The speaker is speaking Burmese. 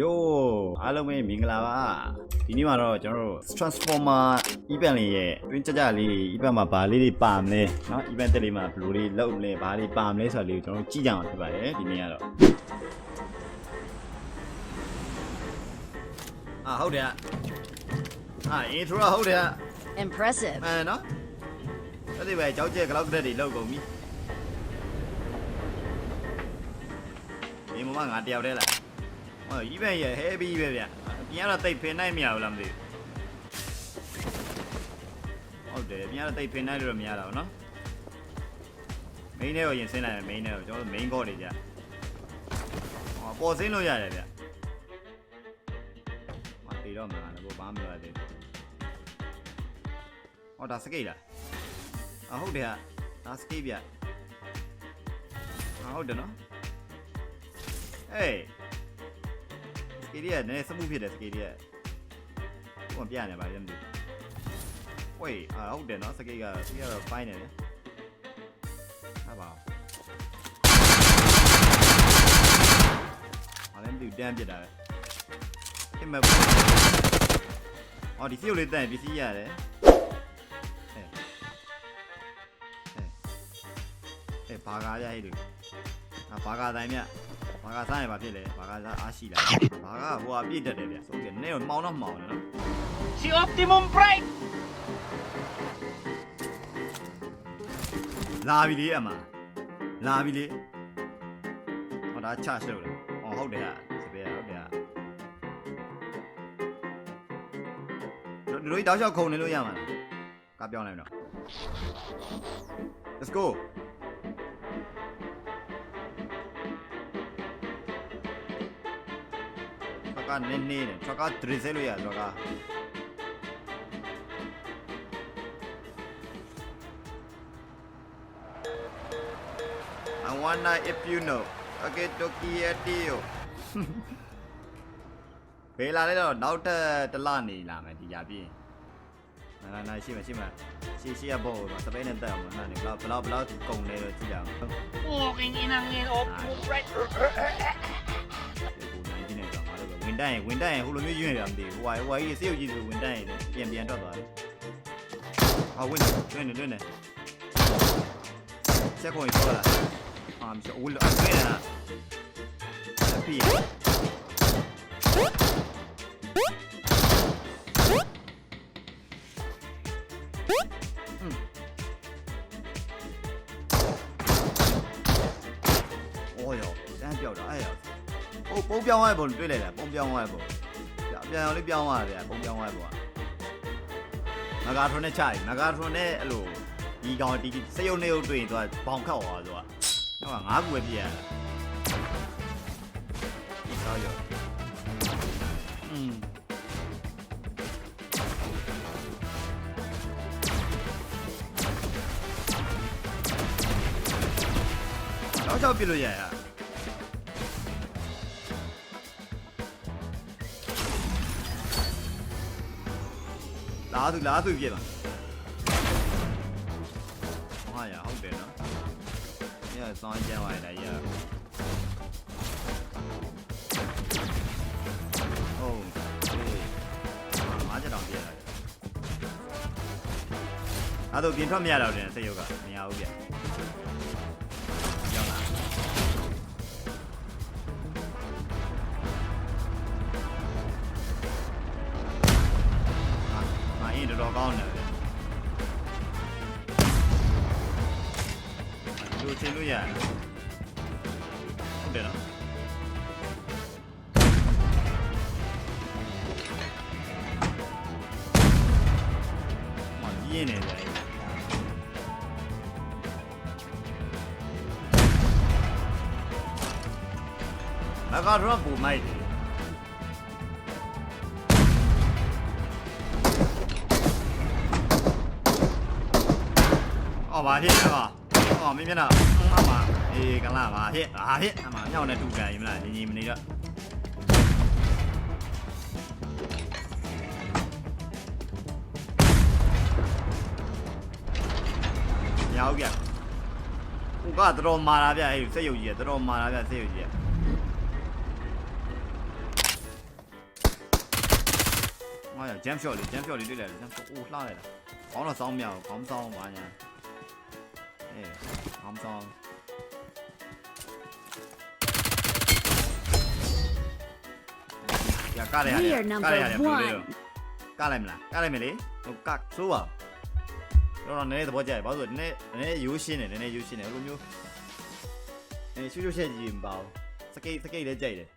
ယိုအားလုံးပဲမင်္ဂလာပါဒီနေ့မှာတော့ကျွန်တော်တို့ transformer event လေးရဲ့တွင်းကြကြလေးတွေ event မှာဘာလေးတွေပါမလဲเนาะ event တက်လေးမှာဘယ်လိုလေးလုပ်မလဲဘာလေးပါမလဲဆိုတာလေးကိုကျွန်တော်တို့ကြည့်ကြမှာဖြစ်ပါတယ်ဒီနေ့ကတော့အာဟုတ်တယ်အာ intro ဟုတ်တယ် Impressive. မှန်နော်အဲ့ဒီပဲကြောက်ကြက်ကလောက်ကတဲ့တွေလောက်ကုန်ပြီဒီမမငါတယောက်တည်းလား ဟော event ရဲ့ heavy ပဲဗျပြန်ကတော့တိတ်ဖင်နိုင်မရဘူးလားမသိဘူးဟုတ်တယ်ပြန်ကတော့တိတ်ဖင်နိုင်လို့တော့မရတော့ဘူးနော် main ထဲကိုရင်ဆင်းလိုက်မယ် main ထဲကိုကျွန်တော်တို့ main call တွေကြဟောပေါ်ဆင်းလို့ရတယ်ဗျမတေတော့မှာလည်းဘာမှမလုပ်ရသေးဘူးဟောဒါစကိတ်လားအဟုတ်တယ်ဟာဒါစကိတ်ဗျအဟုတ်တယ်နော် ဟေးစကိတ်ရနည်းစမှုဖြစ်တယ်စကိတ်ရဟိုပြနေပါလေမသိဘူးဝေးအဟုတ်တယ်နော်စကိတ်ကစကိတ်ကတော့ပိုင်းနေတယ်ဟာပါဘာလဲမသိဘူးတန်းပြစ်တာပဲဖြစ်မဲ့ဘူးအော်ဒီစီကိုလေးတန်းပစ္စည်းရတယ်ဟဲ့ဟဲ့ဘာကားရဟဲ့လူအာဘာကာတိုင်းမြ ဘာကာစားရင်ဘာဖြစ်လဲဘာကာစားအားရှိလားဘာကာဟိုအပြည့်တက်တယ်ဗျဆိုကြနေတော့မှောင်တော့မှောင်တယ်နော် Si Optimum Prime! လာပြီလေအမလာပြီလေဟောဒါချရှုပ်တယ်ဟောဟုတ်တယ်ဟာစပယ်ဟုတ်တယ်ဟာတို့တို့တောက်လျှောက်ခုံနေလို့ရမှာလားကပြောင်းလိုက်တော့ Let's go ထက်ကနင်းနေတယ်ထက်ကဒရစ်ဆဲလို့ရထက်က I wanna if you know okay Tokyo Tio ဘယ်လာလဲတော့နောက်ထပ်တစ်လနေလာမယ်ဒီရပြင်းနာနာနာရှိမှရှိမှရှိရှိရဘောစပိန်နဲ့တက်အောင်နာနေဘလောက်ဘလောက်ဘလောက်ကုန်နေတော့ကြည့်ကြအောင် Puging inang yan, Optimum Prime! ဒီကိုနိုင်နေ တော့ငါတို့ကဝင်တန်းရင်ဝင်တန်းရင်ဟိုလိုမျိုးညွှန်ရတာမသိဘူးဟိုဟိုကြီးစေးုပ်ကြီးဆိုဝင်တန်းရင်ပြန်ပြန်တော့သွားတယ်ဟာဝင်တွင်းနေတွင်းနေချက်ခွန်ကြီးတော့လာအာမရှိဝလအတွင်းလာအဖေး။အော်ရောတန်းပြောက်တာအဲ့ရ။ ပုံပုံပြောင်းသွားတဲ့ပုံတွေ့လိုက်တာပုံပြောင်းသွားတဲ့ပုံ။ပြပြန်အောင်လေးပြောင်းသွားတယ်ဗျပုံပြောင်းသွားတဲ့ပုံက။ငကာထွန်နဲ့ချရင်ငကာထွန်နဲ့အဲ့လိုဒီကောင်ဒီစရုပ်နေုပ်တွေ့ရင်သူကဘောင်ခောက်သွားသူက။ဟောငါးခုပဲပြည့်ရတာ။ဒီတော့ရော။อืมတော့ချောက်ပြစ်လို့ရရ။ လာသူလာသူပြည့်ပါဟာရဟုတ်တယ်နော်ညစောင်းကြမ်းသွားတယ်ရဟုတ်အားကြတော့ပြည့်လာတယ်အဲ့တော့ပြင်ထွက်မရတော့တယ်စိတ်ရုပ်ကမရဘူးပြ ကောင်းတယ်ဗျလူချင်းလို့ရတယ်ဟုတ်တယ်နော်မရင်းနေတယ်ငါကတော့ပူမိုက်တယ် အော်ဗာဟစ်ကွာအော်မင်းမျက်နှာအမအေးကလာဗာဟစ်ဟာဟစ်အမမြောက်နဲ့တူကြရင်မလားညီညီမနေတော့မရောက်ဗျဟိုကတော်တော်မာလာဗျအဲ့စိတ်ယုတ်ကြီးကတော်တော်မာလာဗျစိတ်ယုတ်ကြီးကငါရ jump shot လေး jump shot လေးတွေ့လိုက်တယ် jump shot အိုးလှလိုက်တာခေါင်းတော့စောင်းမြောက်ခေါင်းစောင်းပါညာအေး ခေါင်းစောင်းရကားရရ We ကား are ရ number ရဘလူးလေး one. တော့ကားလိုက်မလားကားလိုက်မယ်လေဟိုကတ်ဆိုးပါတော့တော့နည်းနည်းသဘောကျတယ်ဘာလို့လဲနည်းနည်းရိုးရှင်းတယ်နည်းနည်းရိုးရှင်းတယ်ဟိုလိုမျိုးအဲရှူးရှူးရှက်ကြီးမပါဘူးစကိတ်စကိတ်လည်းကြိုက်တယ်